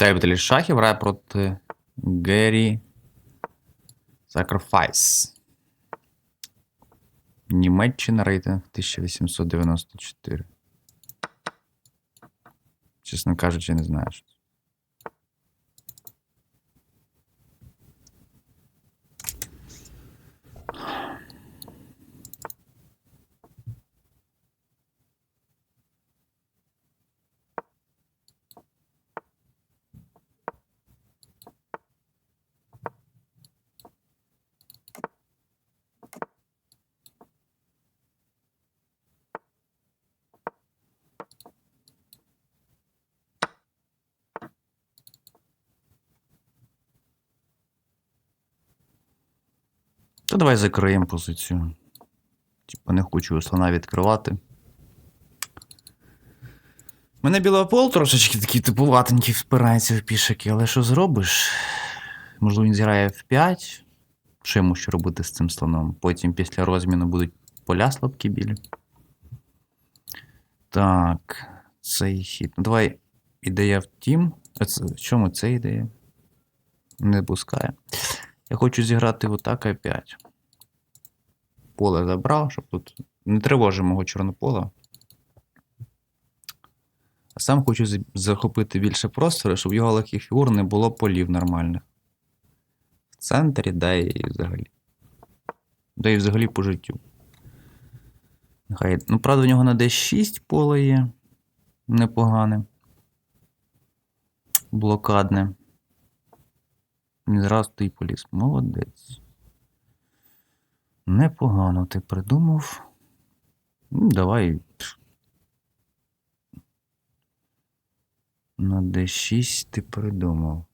Віталій Віталійович Шахів грає проти Гері Sacrifice. Німеччина рейтинг 1894. Чесно кажучи, не знаю. Та давай закриємо позицію. Типа не хочу слона відкривати. Мене білопол трошечки такий типуватенький впирається в пішики, але що зробиш? Можливо, він зіграє F5. Що йому ще робити з цим слоном? Потім після розміну будуть поля слабкі білі. Так, цей хід. Ну, давай ідея в тім. В чому це ідея? Не пускає. Я хочу зіграти отак А5. Поле забрав, щоб тут не тривожив мого чорнопола. А сам хочу захопити більше простору, щоб його легких фігур не було полів нормальних. В центрі, да і взагалі. Да і взагалі по життю. Нехай. Ну, правда, в нього на D6 поле є. Непогане. Блокадне. Зразу ти поліз. Молодець. Непогано ти придумав. Ну, давай. На D6 ти придумав.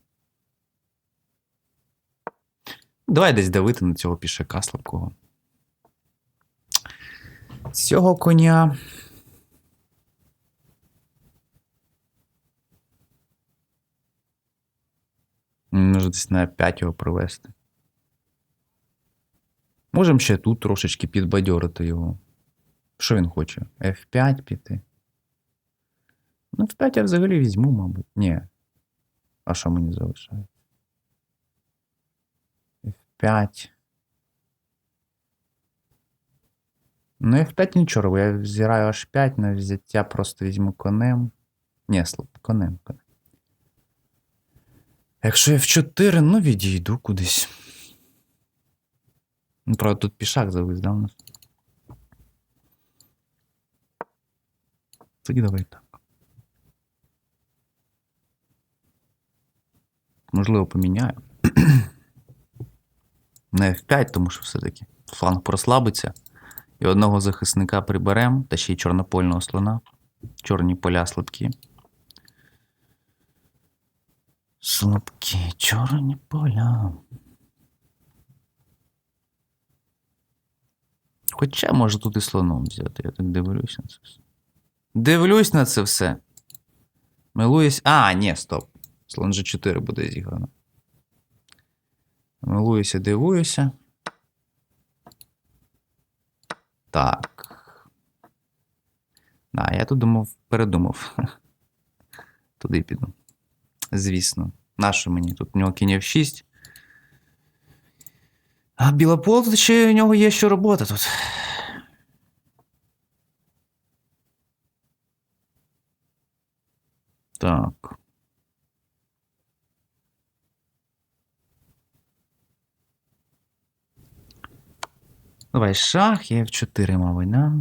Давай десь давити на цього пішака слабкого. Цього коня. Може десь на 5 його привести. Можемо ще тут трошечки підбадьорити його. Що він хоче? F5 піти. Ну, F5 я взагалі візьму, мабуть. Ні. А що мені залишається? F5. Ну, F5 нічого, я зіграю H5 на взяття просто візьму конем. Ні, слаб, конем, конем. Якщо я F4, ну відійду кудись. Ну, правда, тут пішак завис, да, у нас? Тоді давай так. Можливо, поміняю. На F5, тому що все-таки фланг прослабиться. І одного захисника приберемо, та ще й чорнопольного слона. Чорні поля слабкі. Слабкі чорні поля. Хоча, може, тут і слоном взяти, я так дивлюсь на це все. Дивлюсь на це все. Милуюсь. А, ні, стоп. Слон G4 буде зіграно. Милуюся, дивуюся. Так. А, я тут думав, передумав. Туди піду. Звісно. Нащо мені? Тут у нього кінь F6. А білопол ще у нього є що робота тут. Так. Давай шах, я F4, мабуть, да?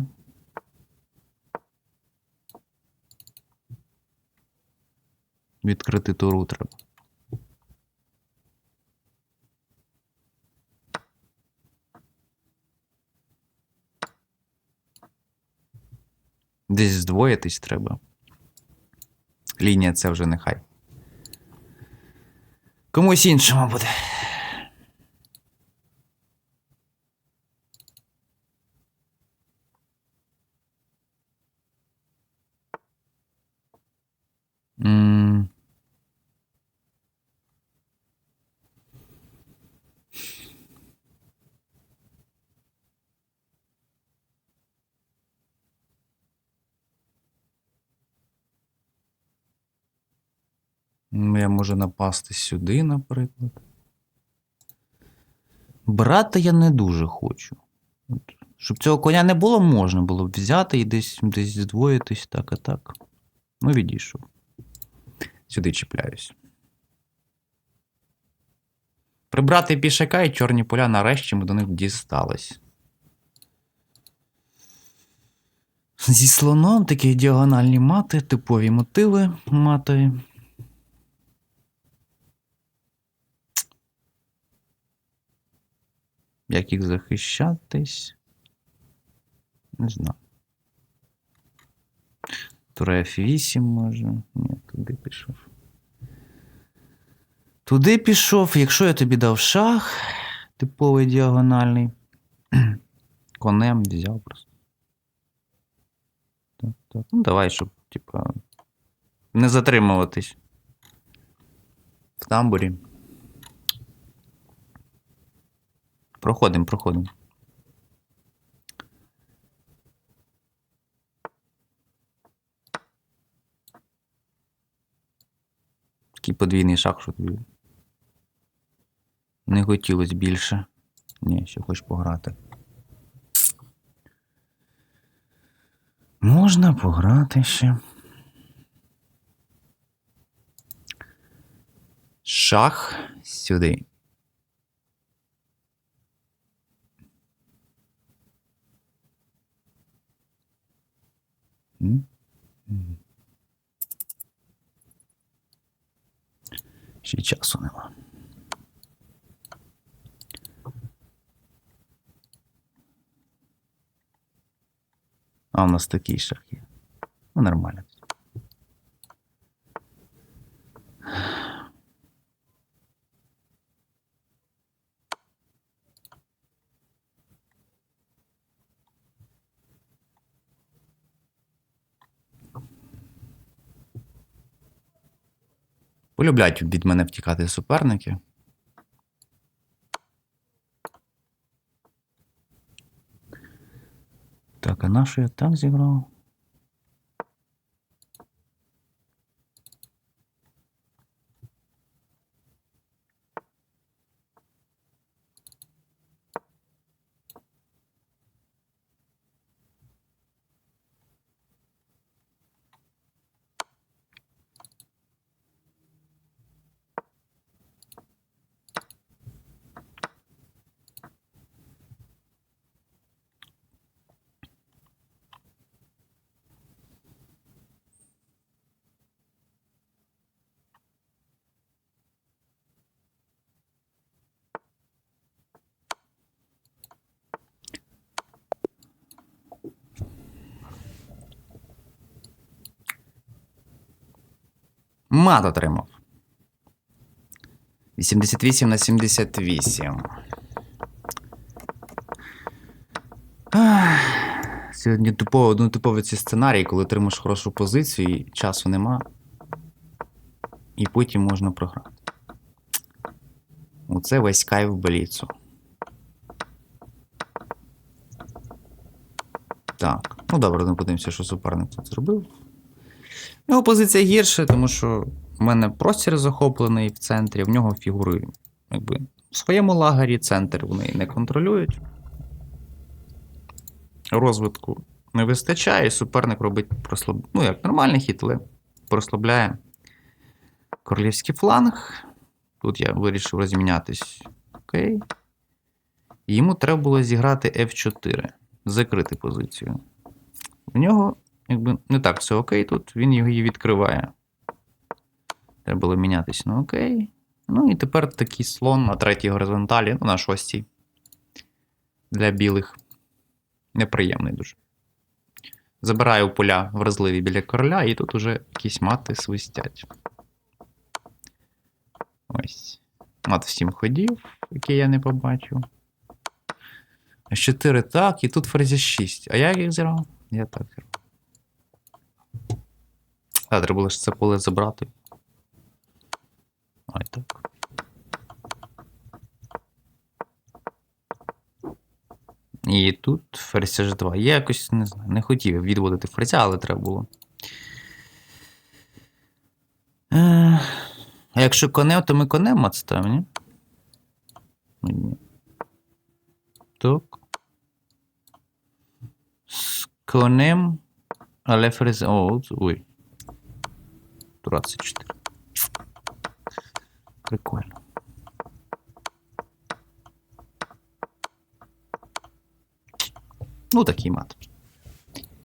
Відкрити туру треба. Десь здвоїтись треба. Лінія це вже нехай. Комусь іншому буде. М. Ну, Я можу напасти сюди, наприклад. Брати я не дуже хочу. Щоб цього коня не було, можна було б взяти і десь, десь здвоїтись, так а так. Ну, відійшов. Сюди чіпляюсь. Прибрати пішака і чорні поля нарешті ми до них дістались. Зі слоном такі діагональні мати, типові мотиви матові. Як їх захищатись? Не знаю. Тура F8 може. Ні, туди пішов. Туди пішов, якщо я тобі дав шах, типовий діагональний. Конем взяв просто. Так, так. Ну, давай, щоб, типа, не затримуватись в тамбурі. Проходимо, проходимо. Такий подвійний шаг, що тобі. Не хотілося більше. Ні, ще хочеш пограти. Можна пограти ще. Шах сюди. Ще й часу. А у нас такий шах. Ну, нормально. Полюбляють від мене втікати суперники. Так, а на що я там зіграв? Мат отримав. 88 на 78. Ах, Сьогодні типово, ну, типовий ці сценарій, коли отримаєш хорошу позицію і часу нема. І потім можна програти. Оце весь кайф бліцу. Так. Ну добре, ну подивимося, що суперник тут зробив. Його позиція гірша, тому що в мене простір захоплений в центрі, в нього фігури якби, в своєму лагері центр вони не контролюють. Розвитку не вистачає, суперник робить прослаб... ну, як нормальний хід, але прослабляє королівський фланг. Тут я вирішив розмінятись. Окей. Йому треба було зіграти F4, закрити позицію. В нього якби не так все окей тут, він її відкриває. Треба було мінятись на окей. Ну і тепер такий слон на третій горизонталі, ну на шостій. Для білих. Неприємний дуже. Забираю поля вразливі біля короля, і тут уже якісь мати свистять. Ось. Мат в 7 ходів, які я не побачив. А 4 так, і тут ферзь 6. А я їх зіграв? Я так зіграв. А, треба ж це поле забрати. Ай так. І тут ферзь H2. Я якось не знаю, не хотів відводити ферзя, але треба було. Е, А якщо конем, то ми конем мат ставимо, ні? Ні. Так. З конем, але фрез... О, ой. 24. Прикольно. Ну, такий мат.